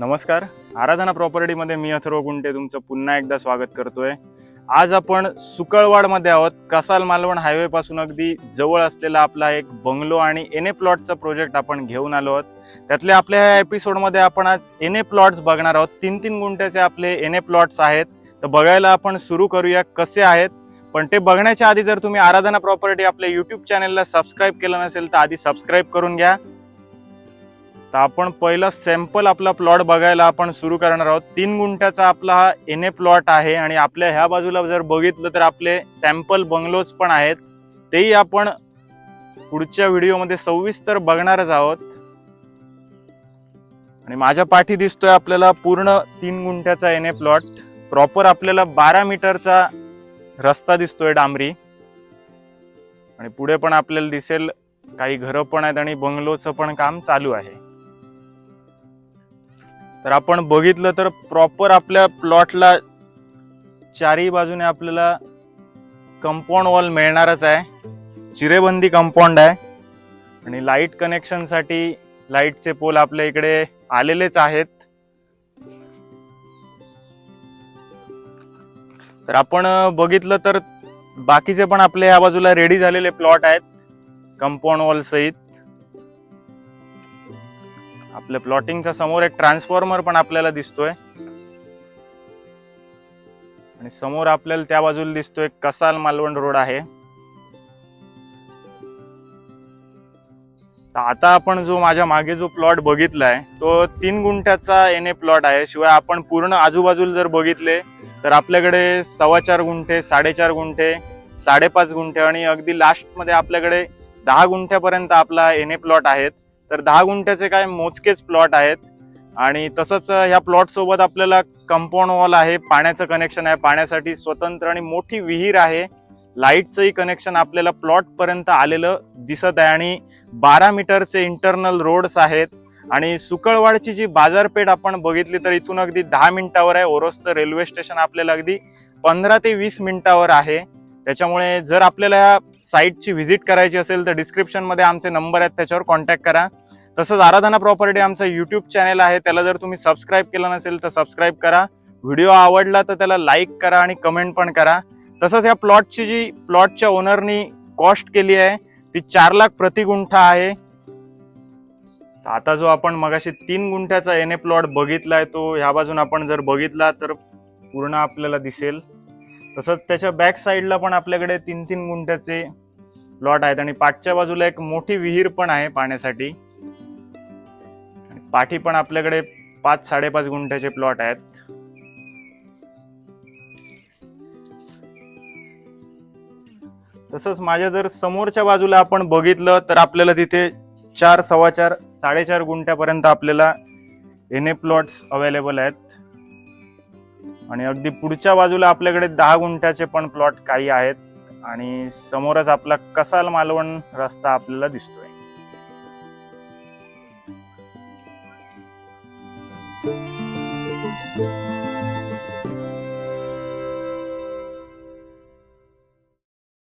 नमस्कार. आराधना प्रॉपर्टीमध्ये मी अथर्व गुंटे तुमचं पुन्हा एकदा स्वागत करतोय. आज आपण सुकळवाडमध्ये आहोत. कसाल मालवण हायवेपासून अगदी जवळ असलेला आपला एक बंगलो आणि एन ए प्लॉटचा प्रोजेक्ट आपण घेऊन आलो आहोत. त्यातले आपल्या ह्या एपिसोडमध्ये आपण आज एन ए प्लॉट्स बघणार आहोत. तीन तीन गुंठ्याचे आपले एन ए प्लॉट्स आहेत. तर बघायला आपण सुरू करूया कसे आहेत. पण ते बघण्याच्या आधी जर तुम्ही आराधना प्रॉपर्टी आपल्या यूट्यूब चॅनलला सबस्क्राईब केलं नसेल तर आधी सबस्क्राईब करून घ्या. तर आपण पहिला सॅम्पल आपला प्लॉट बघायला आपण सुरू करणार आहोत. तीन गुंठ्याचा आपला हा एन ए प्लॉट आहे आणि आपल्या ह्या बाजूला जर बघितलं तर आपले सॅम्पल बंगलोज पण आहेत. तेही आपण पुढच्या व्हिडिओमध्ये सविस्तर बघणारच आहोत. आणि माझ्या पाठी दिसतोय आपल्याला पूर्ण तीन गुंठ्याचा एन ए प्लॉट प्रॉपर आपल्याला बारा मीटरचा रस्ता दिसतोय डांबरी. आणि पुढे पण आपल्याला दिसेल काही घरं पण आहेत आणि बंगलोचं पण काम चालू आहे. तर आपण बघितलं तर प्रॉपर आपल्या प्लॉटला चारही बाजूने आपल्याला कंपाऊंड वॉल मिळणारच आहे. चिरेबंदी कंपाऊंड आहे. आणि लाइट कनेक्शनसाठी लाईटचे पोल आपल्या इकडे आलेलेच आहेत. तर आपण बघितलं तर बाकीचे पण आपल्या ह्या बाजूला रेडी झालेले प्लॉट आहेत. कंपाऊंड वॉल सहित. आपल्या प्लॉटिंगच्या समोर एक ट्रान्सफॉर्मर पण आपल्याला दिसतोय. आणि समोर आपल्याला त्या बाजूला दिसतोय कसाल मालवण रोड आहे. तर आता आपण जो माझ्या मागे जो प्लॉट बघितलाय तो तीन गुंठ्याचा एन ए प्लॉट आहे. शिवाय आपण पूर्ण आजूबाजूला जर बघितले तर आपल्याकडे सव्वा चार गुंठे साडेचार गुंठे साडेपाच गुंठे आणि अगदी लास्टमध्ये आपल्याकडे दहा गुंठ्यापर्यंत आपला एन ए प्लॉट आहेत. तर दहा गुंठ्याचे काय मोजकेच प्लॉट आहेत. आणि तसंच ह्या प्लॉटसोबत आपल्याला कंपाऊंड वॉल आहे पाण्याचं कनेक्शन आहे. पाण्यासाठी स्वतंत्र आणि मोठी विहीर आहे. लाईटचंही कनेक्शन आपल्याला प्लॉटपर्यंत आलेलं दिसत आहे. आणि बारा मीटरचे इंटरनल रोड्स आहेत. आणि सुकळवाडची जी बाजारपेठ आपण बघितली तर इथून अगदी दहा मिनिटावर आहे. ओरोसचं रेल्वे स्टेशन आपल्याला अगदी पंधरा ते वीस मिनिटावर आहे. त्याच्यामुळे जर आपल्याला साईटची व्हिजिट करायची असेल तर डिस्क्रिप्शनमध्ये आमचे नंबर आहेत त्याच्यावर कॉन्टॅक्ट करा. तसंच आराधना प्रॉपर्टी आमचं यूट्यूब चॅनल आहे त्याला जर तुम्ही सबस्क्राईब केलं नसेल तर सबस्क्राईब करा. व्हिडिओ आवडला तर त्याला लाईक करा आणि कमेंट पण करा. तसंच या प्लॉटची जी प्लॉटच्या ओनरनी कॉस्ट केली आहे ती चार लाख प्रति गुंठा आहे. आता जो आपण मगाशी तीन गुंठ्याचा एन ए प्लॉट बघितलाय तो ह्या बाजून आपण जर बघितला तर पूर्ण आपल्याला दिसेल. तसंच त्याच्या बॅक साईडला पण आपल्याकडे तीन तीन गुंठ्याचे प्लॉट आहेत. आणि पाठच्या बाजूला एक मोठी विहीर पण आहे पाण्यासाठी पाठी पण आपल्याकडे पाच साडेपाच गुंठ्याचे प्लॉट आहेत. तसंच माझ्या जर समोरच्या बाजूला आपण बघितलं तर आपल्याला तिथे चार सव्वा चार साडेचार गुंठ्यापर्यंत आपल्याला एन ए प्लॉट्स अवेलेबल आहेत. आणि अगदी पुढच्या बाजूला आपल्याकडे दहा गुंठ्याचे पण प्लॉट काही आहेत. आणि समोरच आपला कसाल मालवण रस्ता आपल्याला दिसतोय.